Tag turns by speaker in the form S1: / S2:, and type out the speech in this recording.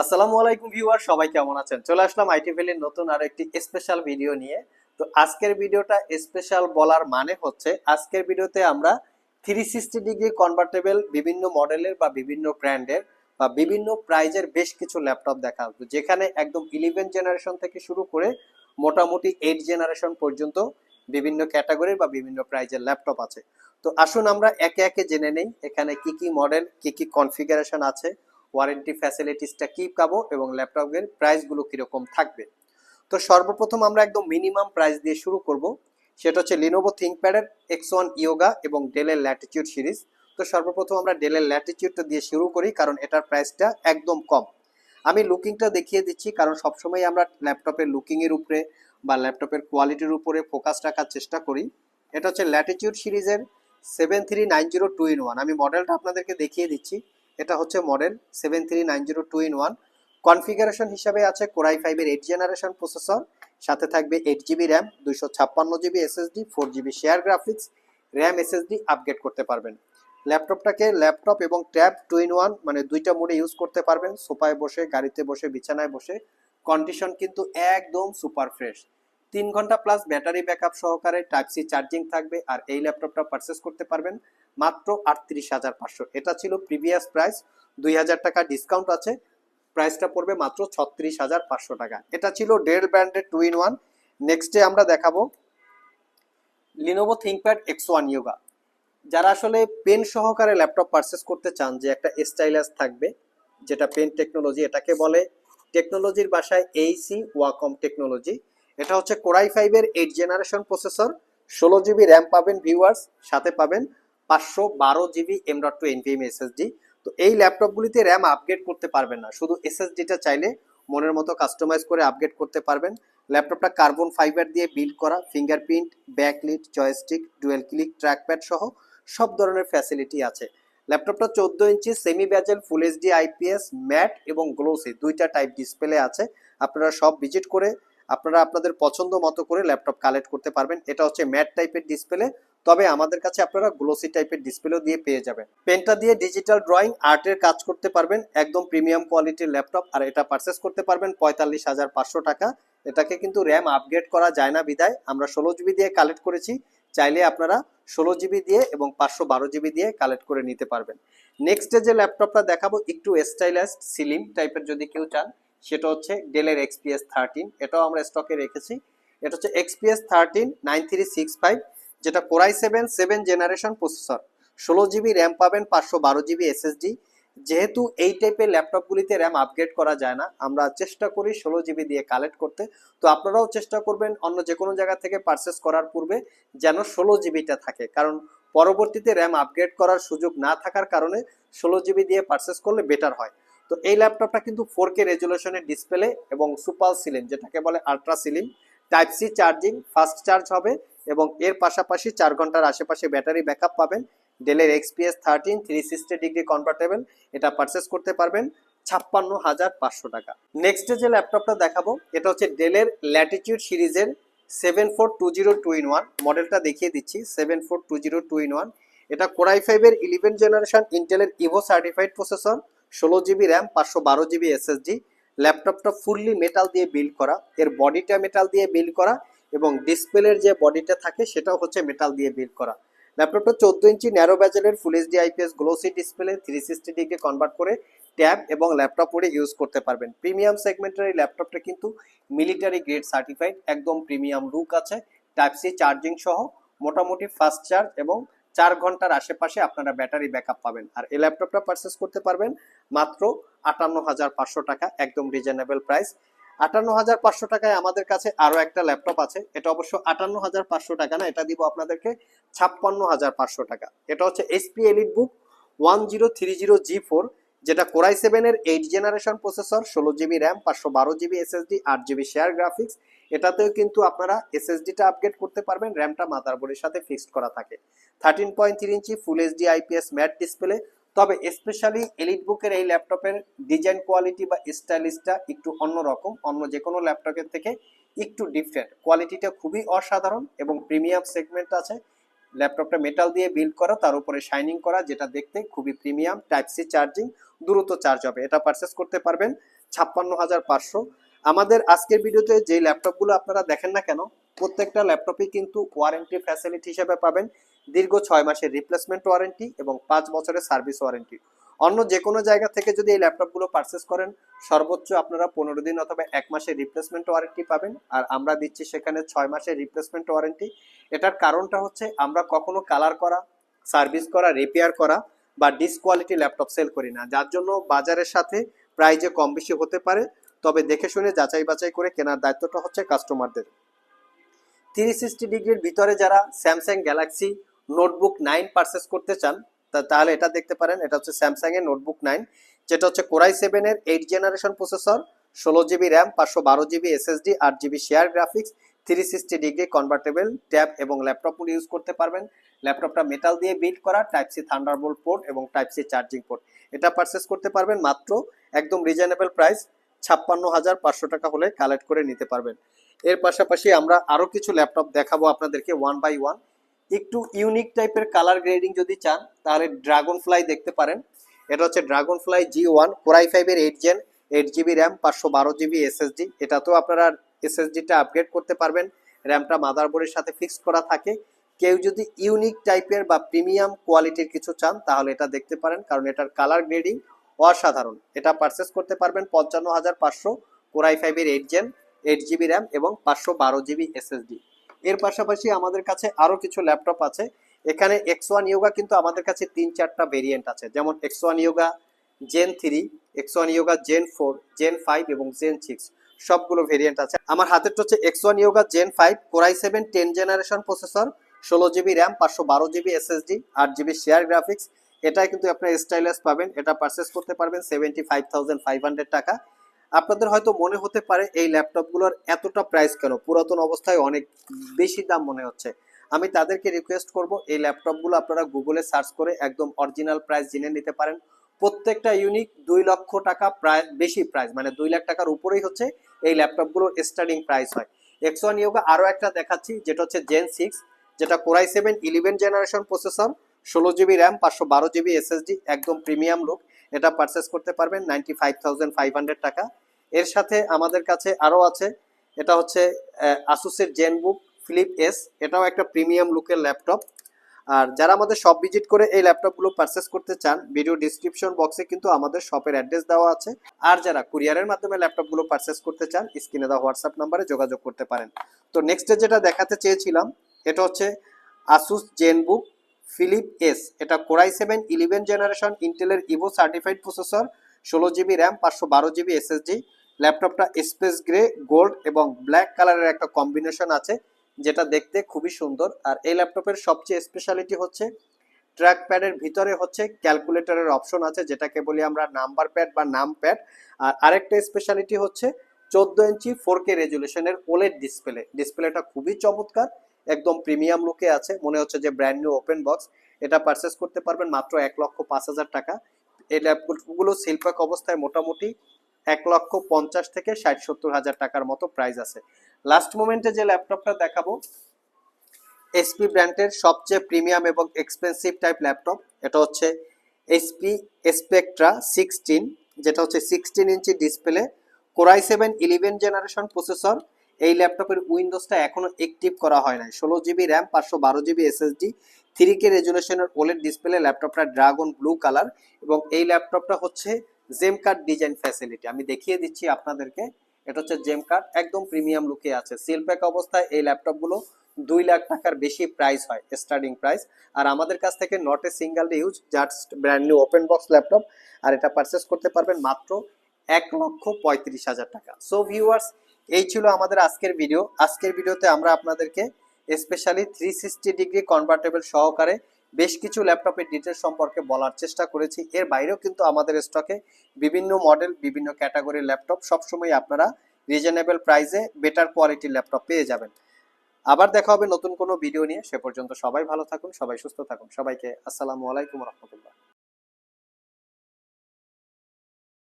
S1: আসসালামু আলাইকুম ভিউয়ার, সবাই কেমন আছেন? চলে আসলাম আইটি নতুন একটি স্পেশাল ভিডিও নিয়ে। তো আজকের ভিডিওটা স্পেশাল বলার মানে হচ্ছে, আজকের ভিডিওতে আমরা থ্রি সিক্সটি ডিগ্রি কনভার্টেবল বিভিন্ন মডেলের বা বিভিন্ন ব্র্যান্ডের বা বিভিন্ন প্রাইজের বেশ কিছু ল্যাপটপ দেখাবো যেখানে একদম ইলেভেন জেনারেশন থেকে শুরু করে মোটামুটি এইট জেনারেশন পর্যন্ত বিভিন্ন ক্যাটাগরির বা বিভিন্ন প্রাইজের ল্যাপটপ আছে। তো আসুন আমরা একে একে জেনে নেই, এখানে কি কি মডেল কি কি কনফিগারেশন আছে। ওয়ারেন্টি ফ্যাসিলিটিসটা কি পাবো এবং ল্যাপটপের প্রাইসগুলো কীরকম থাকবে? তো সর্বপ্রথম আমরা একদম মিনিমাম প্রাইস দিয়ে শুরু করব। সেটা হচ্ছে লিনোভো থিঙ্কপ্যাডের এক্স ওয়ান ইয়োগা এবং ডেলের ল্যাটিটিউড সিরিজ। তো সর্বপ্রথম আমরা ডেলের ল্যাটিটিউডটা দিয়ে শুরু করি, কারণ এটার প্রাইসটা একদম কম। আমি লুকিংটা দেখিয়ে দিচ্ছি, কারণ সবসময় আমরা ল্যাপটপের লুকিংয়ের উপরে বা ল্যাপটপের কোয়ালিটির উপরে ফোকাস রাখার চেষ্টা করি। এটা হচ্ছে ল্যাটিটিউড সিরিজের seven three nine zero two in one আমি মডেলটা আপনাদেরকে দেখিয়ে দিচ্ছি। এটা হচ্ছে model seven three nine zero two in one configuration হিসাবে আছে কোরাই ফাইভের এইট জেনারেশন প্রসেসর সাথে থাকবে এইট জিবি র্যাম দুইশো ছাপ্পান্ন GB SSD four GB share graphics RAM SSD upgrade করতে পারবেন। ল্যাপটপটাকে ল্যাপটপ এবং ট্যাব টু ইন ওয়ান মানে দুইটা মোডে ইউজ করতে পারবেন। সোফায় বসে, গাড়িতে বসে, বিছানায় বসে। কন্ডিশন কিন্তু একদম সুপার ফ্রেশ তিন ঘণ্টা প্লাস ব্যাটারি ব্যাকআপ সহকারে টাইপ সি চার্জিং থাকবে আর এই ল্যাপটপটা পারচেস করতে পারবেন মাত্র আটত্রিশ হাজার পাঁচশো। এটা ছিল প্রিভিয়াস প্রাইস দুই হাজার টাকা ডিসকাউন্ট আছে। প্রাইসটা পড়বে মাত্র ছত্রিশ হাজার পাঁচশো টাকা। এটা ছিল ডেল ব্র্যান্ডের টু ইন ওয়ান নেক্সটে আমরা দেখাবো Lenovo ThinkPad X one Yoga যারা আসলে পেন সহকারে ল্যাপটপ পারচেস করতে চান, যে একটা স্টাইলাস থাকবে, যেটা পেন টেকনোলজি এটাকে বলে টেকনোলজির বাসায় এইসি ওয়াকম টেকনোলজি এটা হচ্ছে কোরাই ফাইভের এইট জেনারেশন প্রসেসর ষোলো জিবি র্যাম পাবেন ভিউয়ার্স সাথে পাবেন পাঁচশো বারো GB M dot two NVMe SSD তো এই ল্যাপটপগুলিতে র্যাম আপগ্রেড করতে পারবেন না, শুধু এসএসডিটা চাইলে মনের মতো কাস্টমাইজ করে আপগ্রেড করতে পারবেন। ল্যাপটপটা কার্বন ফাইবার দিয়ে বিল্ড করা fingerprint backlit joystick dual click trackpad সহ সব ধরনের ফ্যাসিলিটি আছে। ল্যাপটপটা চোদ্দ inch semi bezel full HD IPS matte এবং গ্লোসি দুইটা টাইপ ডিসপ্লে আছে। আপনারা সব ভিজিট করে আপনারা আপনাদের পছন্দ মতো করে ল্যাপটপ কালেক্ট করতে পারবেন। এটা হচ্ছে ম্যাট টাইপের ডিসপ্লে তবে আমাদের কাছে আপনারা গ্লোসি টাইপের ডিসপ্লেও দিয়ে পেয়ে যাবেন। পেনটা দিয়ে ডিজিটাল ড্রয়িং আর্টের কাজ করতে পারবেন, একদম প্রিমিয়াম কোয়ালিটির ল্যাপটপ, আর এটা পারচেস করতে পারবেন পঁয়তাল্লিশ হাজার পাঁচশো টাকা। এটাকে কিন্তু র্যাম আপগ্রেড করা যায় না বিদায় আমরা ষোলো জিবি দিয়ে কালেক্ট করেছি, চাইলে আপনারা ষোলো জিবি দিয়ে এবং পাঁচশো বারো জিবি দিয়ে কালেক্ট করে নিতে পারবেন। নেক্সটে যে ল্যাপটপটা দেখাবো, একটু স্টাইলাস সিলিম টাইপের যদি কেউ চান সেটা হচ্ছে ডেলের এক্সপিএস থার্টিন এটাও আমরা স্টকে রেখেছি। এটা হচ্ছে XPS thirteen nine three six five যেটা core i seven seven generation processor ষোলো জিবি র্যাম পাবেন, পাঁচশো বারো জিবি এসএসডি যেহেতু এই টাইপের ল্যাপটপগুলিতে র্যাম আপগ্রেড করা যায় না, আমরা চেষ্টা করি ষোলো জিবি দিয়ে কালেক্ট করতে। তো আপনারাও চেষ্টা করবেন অন্য যে কোনো জায়গা থেকে পারচেস করার পূর্বে যেন ষোলো জিবিটা থাকে। কারণ পরবর্তীতে র্যাম আপগ্রেড করার সুযোগ না থাকার কারণে ষোলো জিবি দিয়ে পারচেস করলে বেটার হয়। তো এই ল্যাপটপটা কিন্তু ফোর কে রেজুলেশনের ডিসপ্লে এবং সুপার সিলিম যেটাকে বলে ultra slim type C charging fast charge হবে এবং এর পাশাপাশি চার ঘণ্টার আশেপাশে ব্যাটারি ব্যাকআপ পাবেন। ডেলের XPS thirteen three sixty degree convertible এটা পারচেস করতে পারবেন ছাপ্পান্ন হাজার পাঁচশো টাকা। নেক্সট যে ল্যাপটপটা দেখাবো, এটা হচ্ছে ডেলের ল্যাটিটিউড সিরিজের seven four two zero two in one মডেলটা দেখিয়ে দিচ্ছি seven four two zero two in one এটা কোরাই ফাইভের ইলেভেন জেনারেশন ইন্টেলের ইভো সার্টিফাইড প্রসেসর ষোলো জিবি র্যাম, পাঁচশো বারো জিবি এসএসডি, ল্যাপটপটা ফুললি মেটাল দিয়ে বিল্ড করা, এর বডিটা মেটাল দিয়ে বিল্ড করা এবং ডিসপ্লের যে বডিটা থাকে সেটাও হচ্ছে মেটাল দিয়ে বিল্ড করা। ল্যাপটপটা চোদ্দ inch narrow ব্যাজেলের full HD IPS glossy display three sixty degree convert করে ট্যাব এবং ল্যাপটপ করে ইউজ করতে পারবেন। প্রিমিয়াম সেগমেন্টের এই ল্যাপটপটা কিন্তু মিলিটারি গ্রেড সার্টিফাইড একদম প্রিমিয়াম লুক আছে টাইপ সি চার্জিং সহ, মোটামুটি ফাস্ট চার্জ এবং চার ঘণ্টার আশেপাশে আপনারা ব্যাটারি ব্যাকআপ পাবেন। আর এই ল্যাপটপটা পারচেস করতে পারবেন মাত্র আটান্ন হাজার পাঁচশো টাকা, একদম রিজনেবল প্রাইস আটান্ন হাজার পাঁচশো টাকায় আমাদের কাছে আরও একটা ল্যাপটপ আছে। এটা অবশ্য আটান্ন হাজার পাঁচশো টাকা না, এটা দিব আপনাদেরকে ছাপ্পান্ন হাজার পাঁচশো টাকা। এটা হচ্ছে SP elite book one zero three zero G four, যেটা কোরাই সেভেনের এইট জেনারেশন প্রসেসর ষোলো জিবি র্যাম পাঁচশো বারো জিবি এসএসডি আট জিবি শেয়ার গ্রাফিক্স এটাতেও কিন্তু আপনারা এসএসডিটা আপগ্রেড করতে পারবেন র্যামটা মাদারবোর্ডের সাথে ফিক্সড করা থাকে। Thirteen point three inch full HD IPS matte display তবে স্পেশালি এলিট বুকের এই ল্যাপটপের ডিজাইন কোয়ালিটি বা স্টাইলিশটা একটু অন্যরকম, অন্য যে কোনো ল্যাপটপের থেকে একটু ডিফারেন্ট কোয়ালিটিটা খুবই অসাধারণ এবং প্রিমিয়াম সেগমেন্ট আছে। ল্যাপটপটা মেটাল দিয়ে বিল্ড করা, তার উপরে শাইনিং করা, যেটা দেখতে খুবই প্রিমিয়াম টাইপ সি চার্জিং দ্রুত চার্জ হবে। এটা পারচেস করতে পারবেন ছাপ্পান্ন হাজার পাঁচশো। আমাদের আজকের ভিডিওতে যে ল্যাপটপগুলো আপনারা দেখেন না কেন, প্রত্যেকটা ল্যাপটপে কিন্তু ওয়ারেন্টি ফ্যাসিলিটি হিসেবে পাবেন। দীর্ঘ ছয় মাসের রিপ্লেসমেন্ট ওয়ারেন্টি এবং পাঁচ বছরের সার্ভিস ওয়ারেন্টি অন্য যে কোনো জায়গা থেকে যদি এই ল্যাপটপগুলো পারচেস করেন, সর্বোচ্চ আপনারা পনেরো দিন অথবা এক মাসের রিপ্লেসমেন্ট ওয়ারেন্টি পাবেন। আর আমরা দিচ্ছি সেখানে ছয় মাসের রিপ্লেসমেন্ট ওয়ারেন্টি এটার কারণটা হচ্ছে আমরা কখনো কালার করা সার্ভিস করা রিপেয়ার করা বা ডিসকোয়ালিটি ল্যাপটপ সেল করি না। যার জন্য বাজারের সাথে প্রাইজে কম বেশি হতে পারে। তবে দেখে শুনে যাচাই বাছাই করে কেনার দায়িত্বটা হচ্ছে কাস্টমারদের। থ্রি সিক্সটি ডিগ্রির ভিতরে যারা Samsung Galaxy Notebook nine purchase করতে চান তাহলে এটা দেখতে পারেন, এটা হচ্ছে স্যামসাং এর নোটবুক নাইন যেটা হচ্ছে কোরাই সেভেনের এইট জেনারেশন প্রসেসর ষোলো জিবি র্যাম পাঁচশো বারো জিবি এসএসডি আট GB shared graphics three sixty degree convertible tab এবং ল্যাপটপ ইউজ করতে পারবেন। ল্যাপটপটা মেটাল দিয়ে বিল্ড করা টাইপ সি থান্ডারবোল্ট পোর্ট এবং টাইপ সি চার্জিং পোর্ট এটা পারচেস করতে পারবেন মাত্র একদম রিজনেবল প্রাইস ছাপ্পান্ন হাজার পাঁচশো টাকা হলে কালেক্ট করে নিতে পারবেন। এর পাশাপাশি আমরা আরও কিছু ল্যাপটপ দেখাবো আপনাদেরকে ওয়ান বাই ওয়ান একটু ইউনিক টাইপের কালার গ্রেডিং যদি চান, তাহলে ড্রাগন ফ্লাই দেখতে পারেন। এটা হচ্ছে Dragonfly G one core i ফাইভের eight gen eight GB RAM পাঁচশো বারো জিবি এসএসডি এটাতেও আপনারা এসএসডিটা আপগ্রেড করতে পারবেন। র্যামটা মাদারবোর্ডের সাথে ফিক্সড করা থাকে। কেউ যদি ইউনিক টাইপের বা প্রিমিয়াম কোয়ালিটির কিছু চান, তাহলে এটা দেখতে পারেন, কারণ এটার কালার গ্রেডিং অসাধারণ। এটা পারচেস করতে পারবেন পঞ্চান্ন হাজার পাঁচশো কোরাই ফাইভের eight gen eight GB RAM এবং পাঁচশো বারো জিবি এসএসডি এর পাশাপাশি আমাদের কাছে আরও কিছু ল্যাপটপ আছে। এখানে এক্স ওয়ান ইয়োগা কিন্তু আমাদের কাছে তিন চারটা ভেরিয়েন্ট আছে। যেমন X one Yoga gen three X one Yoga gen four gen five এবং জেন সিক্স সবগুলো ভেরিয়েন্ট আছে। আমার হাতেরটা হচ্ছে X one Yoga gen five core i seven ten generation processor ষোলো জিবি র্যাম পাঁচশো বারো জিবি এসএসডি আট জিবি শেয়ার গ্রাফিক্স এটাই কিন্তু আপনার স্টাইলাস পাবেন, এটা পারচেস করতে পারবেন seventy five thousand five hundred টাকা। আপনাদের হয়তো মনে হতে পারে এই ল্যাপটপগুলোর এতটা প্রাইস কেন? পুরাতন অবস্থায় অনেক বেশি দাম মনে হচ্ছে। আমি তাদেরকে রিকোয়েস্ট করব, এই ল্যাপটপগুলো আপনারা গুগলে সার্চ করে একদম অরিজিনাল প্রাইস জেনে নিতে পারেন। প্রত্যেকটা ইউনিক দুই লক্ষ টাকা প্রায়, বেশি প্রাইস মানে দুই লাখ টাকার উপরেই হচ্ছে এই ল্যাপটপগুলোর স্টার্টিং প্রাইস হয়। এক্স ওয়ান ইয়োগা আরও একটা দেখাচ্ছি, যেটা হচ্ছে জেন সিক্স যেটা core i seven eleven generation processor ষোলো জিবি র্যাম, পাঁচশো বারো জিবি এসএসডি, একদম প্রিমিয়াম লুক। এটা পারচেস করতে পারবেন ninety five thousand five hundred টাকা। এর সাথে আমাদের কাছে আরও আছে, এটা হচ্ছে আসুসের জেনবুক ফ্লিপ এস এটাও একটা প্রিমিয়াম লুকের ল্যাপটপ। আর যারা আমাদের শপ ভিজিট করে এই ল্যাপটপগুলো পারচেস করতে চান ভিডিও ডিসক্রিপশন বক্সে কিন্তু আমাদের শপের অ্যাড্রেস দেওয়া আছে। আর যারা কুরিয়ারের মাধ্যমে ল্যাপটপগুলো পারচেস করতে চান, স্ক্রিনে দেওয়া হোয়াটসঅ্যাপ নাম্বারে যোগাযোগ করতে পারেন। তো নেক্সটে যেটা দেখাতে চেয়েছিলাম, এটা হচ্ছে আসুস জেনবুক ফিলিপ এস। এটা core i seven, eleven generation, ইন্টেলের ইভো সার্টিফাইড প্রসেসর, ষোলো জিবি র্যাম, পাঁচশো বারো জিবি এসএসডি, ল্যাপটপটা স্পেস গ্রে, গোল্ড এবং ব্ল্যাক কালারের একটা কম্বিনেশন আছে, যেটা দেখতে খুবই সুন্দর। আর এই ল্যাপটপের সবচেয়ে স্পেশালিটি হচ্ছে ট্র্যাক প্যাডের ভিতরে হচ্ছে ক্যালকুলেটরের অপশন আছে, যেটাকে বলি আমরা নাম্বার প্যাড বা নাম প্যাড আর আরেকটা স্পেশালিটি হচ্ছে, চোদ্দ ইঞ্চি ফোর কে রেজুলেশনের ওলেড ডিসপ্লে ডিসপ্লেটা খুবই চমৎকার। একদম প্রিমিয়াম লুকে আছে। মনে হচ্ছে যে ব্র্যান্ড নিউ ওপেন বক্স এটা পারচেস করতে পারবেন মাত্র এক লক্ষ পাঁচ হাজার টাকা। এই ল্যাপটপগুলো শিল্পক অবস্থায় মোটামুটি এক লক্ষ পঞ্চাশ থেকে ষাট সত্তর হাজার টাকার মতো প্রাইস আছে। লাস্ট মোমেন্টে যে ল্যাপটপটা দেখাবো এসপি ব্র্যান্ডের সবচেয়ে প্রিমিয়াম এবং এক্সপেন্সিভ টাইপ ল্যাপটপ এটা হচ্ছে এসপি স্পেকট্রা সিক্সটিন যেটা হচ্ছে sixteen inch display core i seven eleven generation processor এই ল্যাপটপের উইন্ডোজটা এখনও অ্যাক্টিভ করা হয় নাই। ষোলো জিবি র্যাম পাঁচশো বারো জিবি এসএসডি থ্রি কে রেজুলেশনের ওলেড ডিসপ্লে ল্যাপটপটা ড্রাগন ব্লু কালার এবং এই ল্যাপটপটা হচ্ছে জেম কার্ড ডিজাইন ফ্যাসিলিটি আমি দেখিয়ে দিচ্ছি আপনাদেরকে, এটা হচ্ছে জেম কার্ড একদম প্রিমিয়াম লুকে আছে। সিল প্যাক অবস্থায় এই ল্যাপটপগুলো দুই লাখ টাকার বেশি প্রাইস হয় স্টার্টিং প্রাইস আর আমাদের কাছ থেকে not a single use just brand new open box laptop. আর এটা পারচেস করতে পারবেন মাত্র এক লক্ষ পঁয়ত্রিশ হাজার টাকা। সো ভিউয়ার্স এই ছিল আমাদের আজকের ভিডিও আজকের ভিডিওতে আমরা আপনাদেরকে specially three sixty degree convertible সহকারে বেশ কিছু ল্যাপটপের ডিটেলস সম্পর্কে বলার চেষ্টা করেছি। এর বাইরেও কিন্তু আমাদের স্টকে বিভিন্ন মডেল বিভিন্ন ক্যাটাগরির ল্যাপটপ সবসময় আপনারা রিজনেবল প্রাইসে বেটার কোয়ালিটির ল্যাপটপ পেয়ে যাবেন। আবার দেখা হবে নতুন কোনো ভিডিও নিয়ে। সে পর্যন্ত সবাই ভালো থাকুন, সবাই সুস্থ থাকুন। সবাইকে আসসালামু আলাইকুম রহমতুল্লাহ।